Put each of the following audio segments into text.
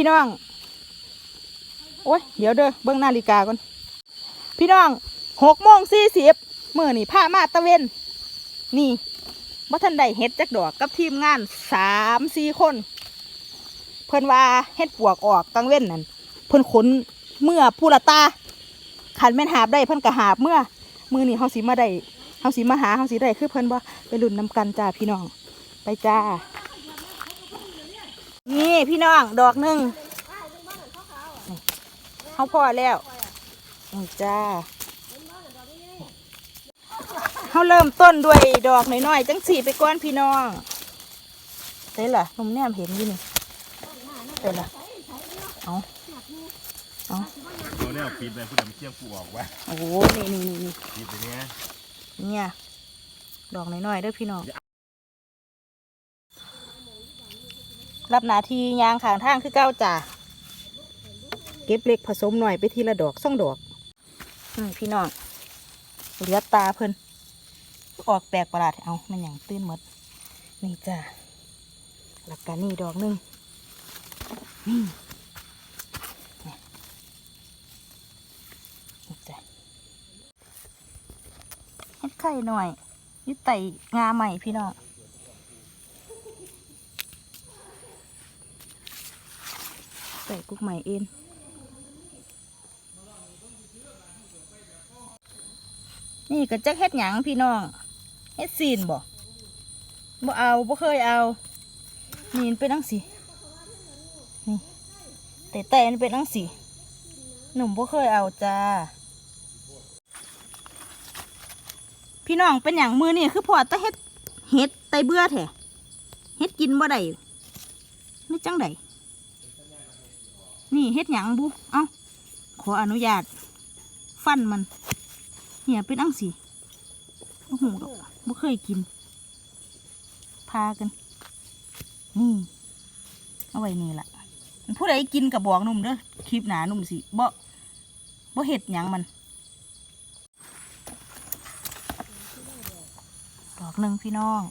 พี่น้อง โอ้ย เดี๋ยวเด้อเบิ่งนาฬิกาก่อน พี่น้องหกโมงสี่สิบมื่อนี่ผ้ามาตะเวน นี่บ่ทันได้เฮ็ดจักดอกกับทีมงานสามสี่คน เพิ่นว่าเฮ็ดปวกออกกลางเว้นนั่นเพิ่นขนเมื่อผู้ละตาขันแม่นหาบได้เพิ่นก็หาบเมื่อมือนี่เฮาสิมาได้เฮาสิมาหาเฮาสิได้คือเพิ่นบ่ไปลุ้นนำกันจ้าพี่น้อง ไปจ้า นี่พี่น้องดอกหนึ่งเขาพอแล้วนี่จ้าเขาเริ่มต้นด้วยดอกน้อยๆจังสีไปก้อนพี่น้องเต้ล่ะนุ่มแนมเห็นอยู่นี่เต้ล่ะเอาเอาตัวเนี้ยปีนไปผู้ดำเชี่ยงกูออกวะโอ้โหนี่นี่นี่นี่ปีนไปเนี้ยเนี่ยดอกน้อยๆเด้อพี่น้อง รับหนาทียางขางทางคือเก้าจ่าเก็บเล็กผสมหน่อยไปทีละดอกส่องดอกอพี่น้องเหลือตาเพิ่นออกแปลกประหลาดเอามันอย่างตื้นหมดนี่จ้าหลักการนี่ดอกหนึ่งนี่นี่นี่จ้ะเฮ็ดไข่หน่อยยึดไต่งาใหม่พี่น้อง ใส่กุ๊กใหม่เองนี่ก็จักเฮ็ดหยังพี่น้องเฮ็ดซีนบ่บ่เอาบ่เคยเอานี่มันเป็นจังสินี่แต่แต่นเป็นจังสิหนุ่มบ่เคยเอาจ้าพี่น้องเป็นอย่างมือนี่คือพอตะเฮ็ดเฮ็ดไตเบื่อแท้เฮ็ดกินบ่ได้นี่จังได นี่เฮ็ดหยังบุเอ้าขออนุญาต ฟันมัน เนี่ยเป็นอังสีโอ้โหดอกบ่เคยกิน พากัน นี่ เอาไว้นี่ละผู้ใดกินกับบอกนุ่มเด้อคลิปหนาหนุ่มสิบ่บ่เฮ็ดหยังมัน ดอกหนึ่งพี่น้อง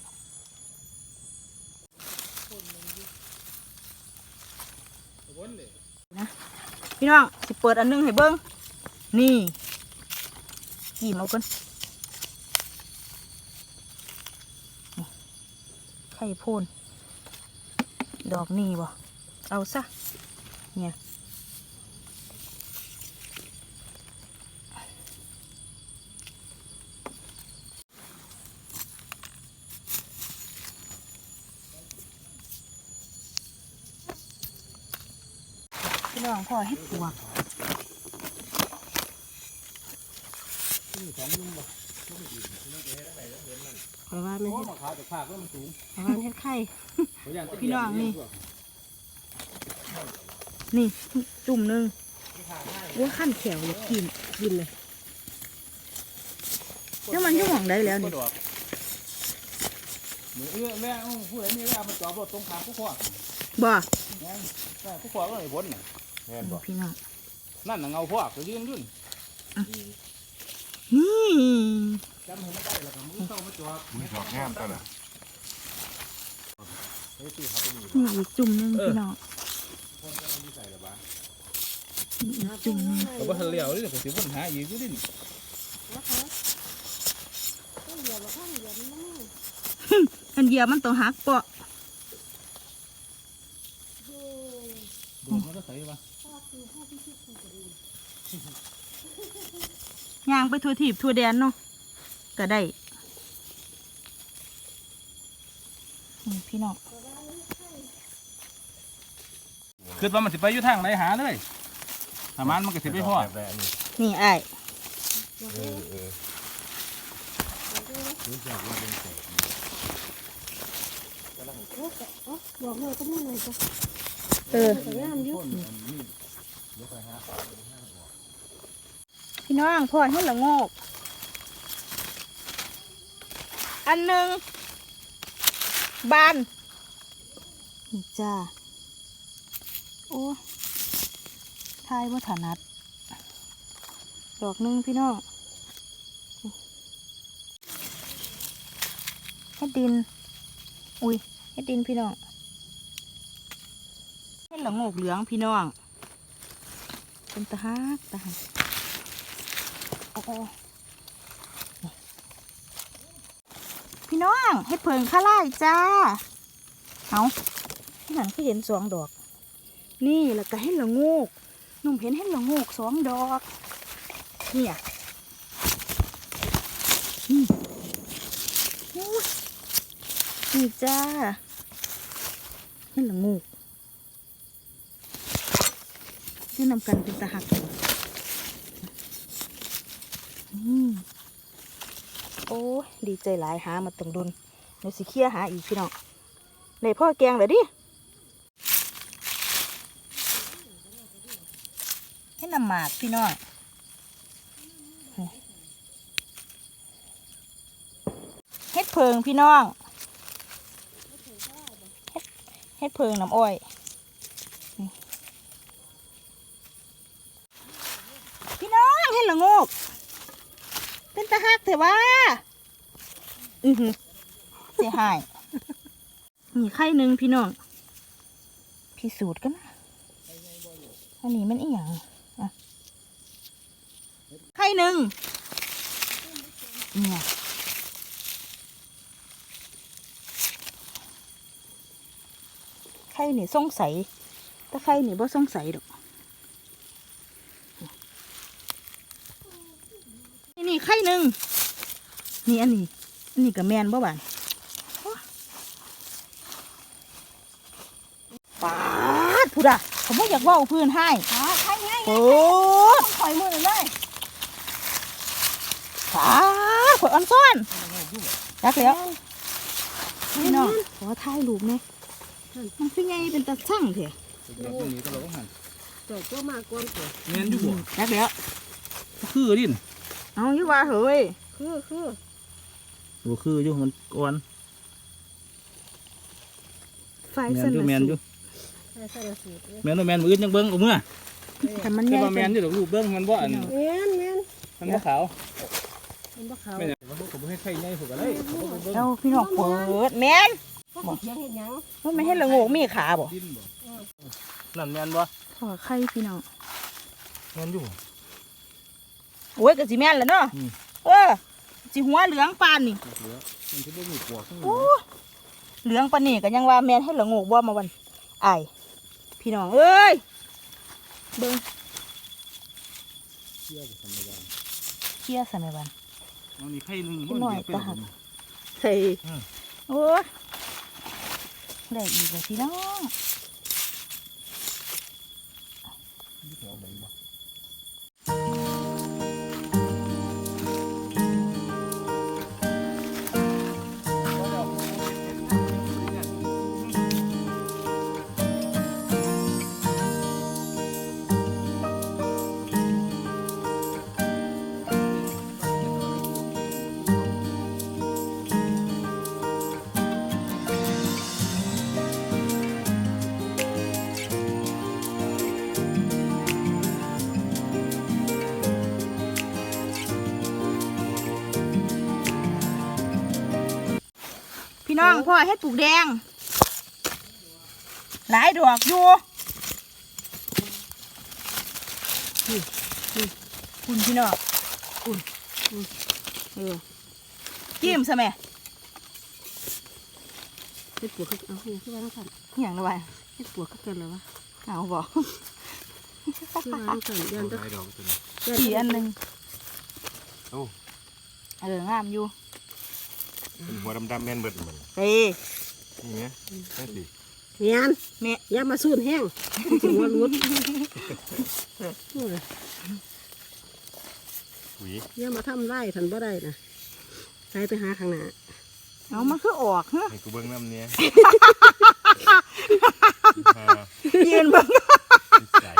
นะพี่น้องสิเปิดอันหนึงให้เบิ้งนี่กี่มากันไข่โพนดอกนี่บ่เอาซะเนี่ย น้องพ่อเฮ็ดปวกขอยว่าไม่เฮ็ดขาจากภาคแล้วมันสูงขอยว่าเฮ็ดไข่พี่น้องนี่ นี่จุ่มหนึงว่าขั้นแขวเลยกินกินเลยแล้วมันอยุ่งของได้แล้วนี่ดอกเหมือนเอื้อแม่ผู้ใดมีแม่มาจอบรถตรงขามผู้ขวาบ่แม่ผู้ขวาก็ไอ้พ้นน่ะ แม่นบ่พี่น้องนั่นน่ะเงาพวกก็ยืนยุ่นนี่จำให้มันได้แล้วก็มือเข้ามาจอบมีดอกงามตัวน่ะเฮ้ยตีเขาไปนี่นี่อีกจุ่มหนึงพี่น้องคนกำลังมีใส่หรอวะนี่อีกจุ่มหนึงแต่ว่าทันเลี้ยวนี่ก็สิวนหาอีกอยู่ดิอันเดียวมันต้องหักเปาะดูมันก็ใส่วะ ย่างไปทัวทีบทัวแดนเนาะก็ได้นี่พี่น้องคือว่ามันสิไปอยู่ทางไหนหาเลยถ้ามันมันก็สิไปพ่อแบบนี้นี่ไอ้ายเออ เออรู้จักว่าเป็นแสงบอกเลยก็ไม่เลยจ้ะเออสวยงามอยุ่พี่น้องพ่อให้ละโงกอันหนึ่งบานนี่จ้า โอ้ทายว่าถนัด ดอกหนึ่งพี่น้องเฮ็ดดิน อุ้ยเฮ็ดดินพี่น้องเฮ็ดเป็นละโงกเหลืองพี่น้อง เป็นตะฮักตะฮักโอ้โอ้พี่น้องเฮ็ดเพิงข้าไล่จ้า เอาที่หันก็เห็นสองดอก นี่แล้วก็เห็นละโงกหนุ่มเห็นเห็นละโงกสองดอก เนี่ยนี่นี่จ้าเห็นละโงก ที่นำกันเป็นตะหักโอ้ดีใจหลายหามาตั้งดุนเดี๋ยวสิเคลียหาอีกพี่น้องในพ่อแกงเลยดิให้นำหมากพี่น้องเฮ็ดเพิงพี่น้อง เฮ็ดเพิงน้ำอ้อยนี่พี่น้อง เฮ็ดละงก เป็นตาฮักเถอะว่าอือหือเสียหายนี่ไข่หนึ่งพี่น้องพิสูจน์กันนะอันนี้มันอีหยังอะไข่หนึ่งเนี่ยไข่นี่สงสัยแต่ไข่นี่บ่สงสัยดอกนี่นี่ไข่ หนึ่งนี่อันนี้ อันนี้กับแมนบ่บานโอ้ปาดพูดอะผมไม่อยากเว่าพื้นให้อ๋อใช่ไงโอ้ถอยมือเลยขาขวดอันซ่อนรักแล้วพี่น้องขอถ่ายรูปไหมมันคือไงเป็นตาช่างเถอะแบบนี้ก็เราก็หันเจ้าก็มาก่อนตัวเงี้ยอยู่บ่รักแล้วคือดิน เอาอยู่ว่าเฮ้ยคือคือบ่คืออยู่มันอ่อนไฟแมสนอยู่นแมนอยู่ใส่ใส่สูตรแมนบ่แมนมืออื่นยังเบิ่งเอาเมื่อแต่มันใหแต่ญ่ว่าแมนอยู่ดอกรูปเบิ่งมันบ่อันเมียนเมียนมันบ่ขาวมันบ่ขาวแม่นว่าผมบ่ให้ใครใหญ่สุดก็ได้ผมบ่เบิ่งเอาพี่น้องเปิดแมนพวกเถียงเห็นยังมันไม่ให้ละโงกมีขาบ่ดินบ่นั่นแมนบ่ขอไข่พี่น้องแมนอยู่ โอ้ยกะสิแม่นแหล้วเนาะอืม เออสิหัวเหลืองปานนี่เหลือมันสิบ่มีปวกข้างโอ้เหลืองปานนี่ก็ยังว่าแม่นให้ละโงกบ่มาวันอายพี่น้องเอ้ยเบิ่งเชี่ยวธรรมดาเชี่ยสมัยวัน เอานี่ไข่นึงนิดหน่อยก็หักเฮ้ยโอ้ยได้อีกแล้วพี่น้องพี่น้ องพ่อให้ปลูกแดง หลายดอกอยู่นี่นี่คุณพี่น้องคุณคุณเออจิ้มใช่ไหมเฮ็ดปวกเอาคือว่าทั้งสั่นอหย่างละวะเฮ็ดปวกกันแล้ววะเอาบอกคือว่าทั้งสั่นยันตะหลายดอกตัวนี้อีกอันหนึ่งโอ้เอองามอยู่ เป็นหัวดำๆแม่นเบิดมันเฮ้นี่ไงนั่นสิเมียนแม่อย่ามาสูนแห้งหัวรุดหุยอย่ามาทำไร่ทันบ่ได้นะใส่ไปหาข้างหน้าเอามันคือออกฮะให้กูเบิ่งน้ำเนี้ยฮ่ายืนเบังนิสัย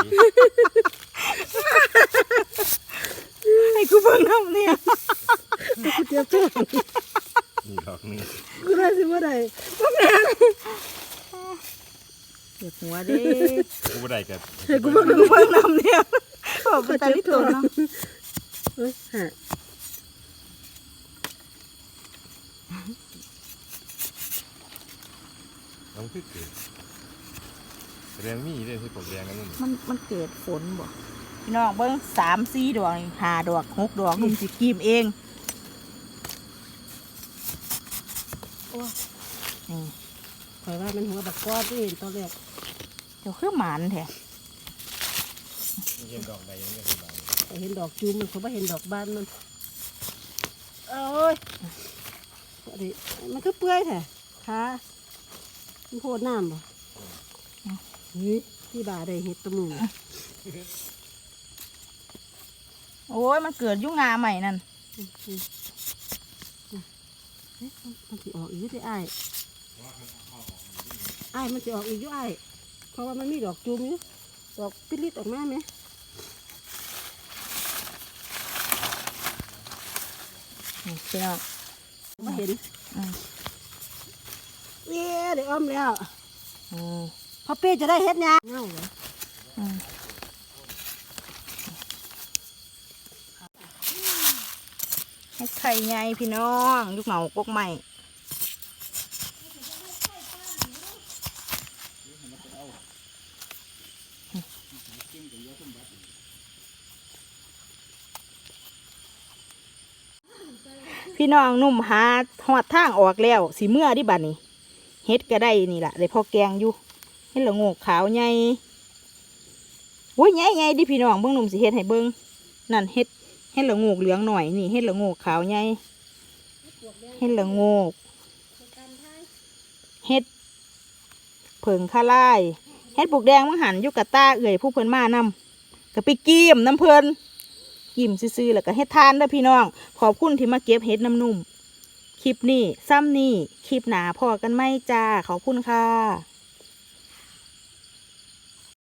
ให้กูเบิ่งน้ำเนี่ย กูเจ็บตัว นี่ดอกหนึง กูได้สิบ่ได้ เจ็บหัวเด้ กูบ่ ได้กับให้กูเบิ่งกูเบิ่งน้ำเนี่ยบอกไปตาลิโตเนาะเอ้ยฮะน้องคือเกิดแรงมีเด้อที่ผมแรงนั่นนี่มันมันเกิดฝนบ่พี่น้องเบิ้งสามสี่ดอกนี่ห้าดอกหกดอกหนุ่มสิกีมเองโอ้ยนี่ข่อยว่ามันหัวบักก้อนที่เห็นตอนแรกเดี๋ยวคือหมันแท้มีเห็นดอกใดมันก็คือใบแต่เห็นดอกจูมมันเขาไม่เห็นดอกบานมันโอ้ยอันนี้มันก็เปื่อยแท้ขามันโพดน้ำบ่นี่ที่บาได้เห็ดตัวมือโอ้ยมันเกิดอยุ่งงาใหม่นั่นอืมอืมอืมเอ๊ะมันสิออกอีกอยู่ที่อ้ายอ้ายมันสิออกอีกอยู่อ้ายเพ ราะว่ามันมีดอกจูมอยู่ดอกปิลิตออกมาไหมนี่พี่น้องมาเห็นอืมเย้ได้อ้อมแล้วอืมพ่อเป้จะได้เฮ็ดหยังเงาเหรออืมให้ไข่ใหญ่พี่น้องยุกเหงากกใหม่ พี่น้องนุ่มหาหอดทางออกแล้วสีเมื่อดิบัดนี้เฮ็ดก็ได้นี่แหละได้พอแกงอยู่เฮ็ดละงกขาวใหญ่โอ้ยใหญ่ใหญ่ดิพี่น้องเบิ่งหนุ่มสิเฮ็ดให้เบิ่งนั่นเฮ็ดเฮ็ดละงกเหลืองหน่อยนี่เฮ็ดละงกขาวใหญ่เฮ็ดละงกเฮ็ดเผิงข้าลายเฮ็ดปลูกแดงมังหันยู่กับตาเอื่อยผู้เพิ่นมานำก็ไปกีมน้ำเพิ่นิ่มซื่อๆแล้วก็เฮ็ดทานเด้อพี่น้อง ขอบคุณที่มาเก็บเห็ดน้ำนุ่ม คลิปนี้ซ้ำนี่คลิปหนาพอกันไหมจ้า ขอบคุณค่ะ